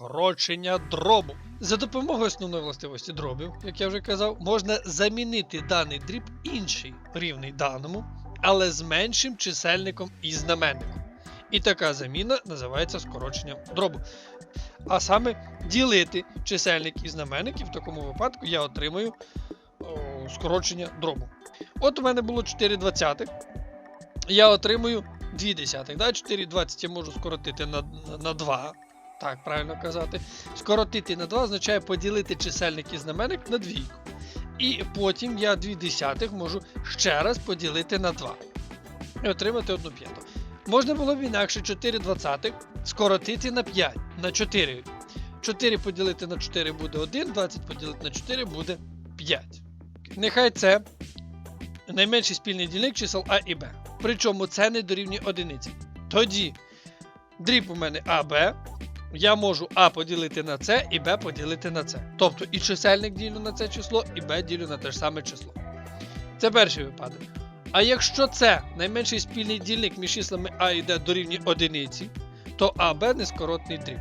скорочення дробу. За допомогою основної властивості дробів, як я вже казав, можна замінити даний дріб інший рівний даному, але з меншим чисельником і знаменником. І така заміна називається скороченням дробу. А саме ділити чисельник і знаменник, і в такому випадку я отримую о, скорочення дробу. От у мене було 4 двадцятих. Я отримую 2 десятих. Да? 4 20 я можу скоротити на, на 2. Так, правильно казати. Скоротити на 2 означає поділити чисельник і знаменник на двійку. І потім я 2 десятих можу ще раз поділити на 2. І отримати 1 п'яту. Можна було б інакше 4 двадцятих скоротити на 5, на 4. 4 поділити на 4 буде 1, 20 поділити на 4 буде 5. Нехай це найменший спільний дільник чисел А і Б. Причому це не дорівнює одиниці. Тоді дріб у мене АБ. Я можу А поділити на С і Б поділити на С. Тобто і чисельник ділю на це число, і Б ділю на те ж саме число. Це перший випадок. А якщо це найменший спільний дільник між числами А і Д дорівнює одиниці, то АБ нескоротний дріб.